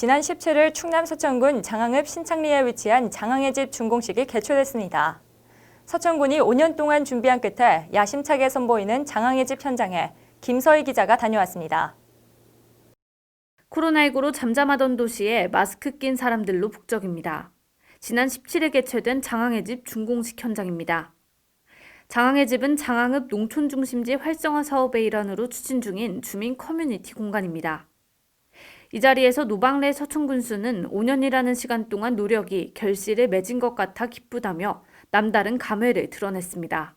지난 17일 충남 서천군 장항읍 신창리에 위치한 장항의 집 준공식이 개최됐습니다. 서천군이 5년 동안 준비한 끝에 야심차게 선보이는 장항의 집 현장에 김서희 기자가 다녀왔습니다. 코로나19로 잠잠하던 도시에 마스크 낀 사람들로 북적입니다. 지난 17일 개최된 장항의 집 준공식 현장입니다. 장항의 집은 장항읍 농촌 중심지 활성화 사업의 일환으로 추진 중인 주민 커뮤니티 공간입니다. 이 자리에서 노방래 서천군수는 5년이라는 시간 동안 노력이 결실에 맺은 것 같아 기쁘다며 남다른 감회를 드러냈습니다.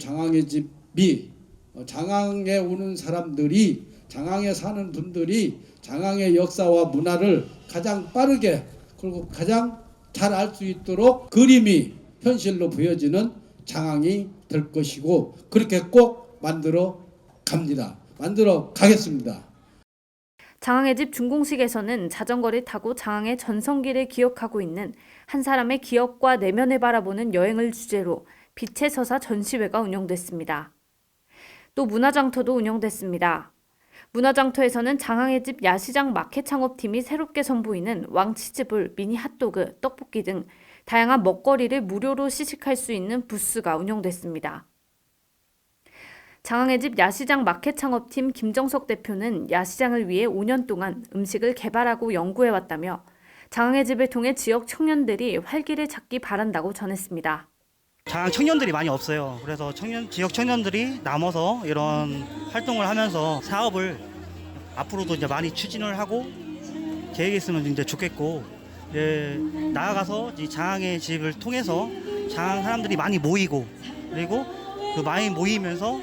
장항의 집이 어, 장항에 오는 사람들이 장항에 사는 분들이 장항의 역사와 문화를 가장 빠르게 그리고 가장 잘 알 수 있도록 그림이 현실로 보여지는 장항이 될 것이고 그렇게 꼭 만들어 갑니다. 만들어 가겠습니다. 장항의 집 준공식에서는 자전거를 타고 장항의 전성기를 기억하고 있는 한 사람의 기억과 내면을 바라보는 여행을 주제로 빛의 서사 전시회가 운영됐습니다. 또 문화장터도 운영됐습니다. 문화장터에서는 장항의 집 야시장 마켓 창업팀이 새롭게 선보이는 왕치즈볼, 미니 핫도그, 떡볶이 등 다양한 먹거리를 무료로 시식할 수 있는 부스가 운영됐습니다. 장항의 집 야시장 마켓 창업팀 김정석 대표는 야시장을 위해 5년 동안 음식을 개발하고 연구해 왔다며 장항의 집을 통해 지역 청년들이 활기를 찾기 바란다고 전했습니다. 장항 청년들이 많이 없어요. 그래서 청년 지역 청년들이 남아서 이런 활동을 하면서 사업을 앞으로도 이제 많이 추진을 하고 계획이 있으면 이제 좋겠고 이제 나아가서 이 장항의 집을 통해서 장항 사람들이 많이 모이고 그리고 그 많이 모이면서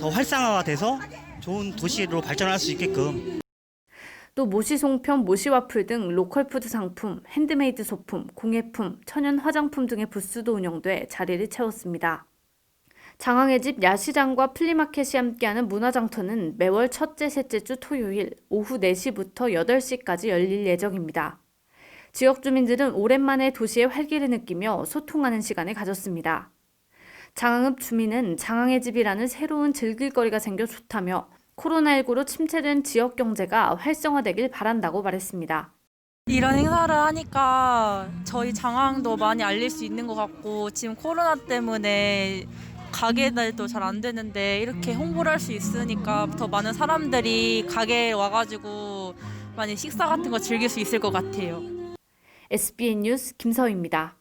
더 활성화가 돼서 좋은 도시로 발전할 수 있게끔 또 모시 송편, 모시 와플 등 로컬 푸드 상품, 핸드메이드 소품, 공예품, 천연 화장품 등의 부스도 운영돼 자리를 채웠습니다. 장항의 집 야시장과 플리마켓이 함께하는 문화장터는 매월 첫째, 셋째 주 토요일 오후 4시부터 8시까지 열릴 예정입니다. 지역 주민들은 오랜만에 도시의 활기를 느끼며 소통하는 시간을 가졌습니다. 장항읍 주민은 장항의 집이라는 새로운 즐길거리가 생겨 좋다며 코로나19로 침체된 지역 경제가 활성화되길 바란다고 말했습니다. 이런 행사를 하니까 저희 장항도 많이 알릴 수 있는 것 같고 지금 코로나 때문에 가게들도 잘 안 되는데 이렇게 홍보를 할 수 있으니까 더 많은 사람들이 가게에 와가지고 많이 식사 같은 거 즐길 수 있을 것 같아요. SBN 뉴스 김서희입니다.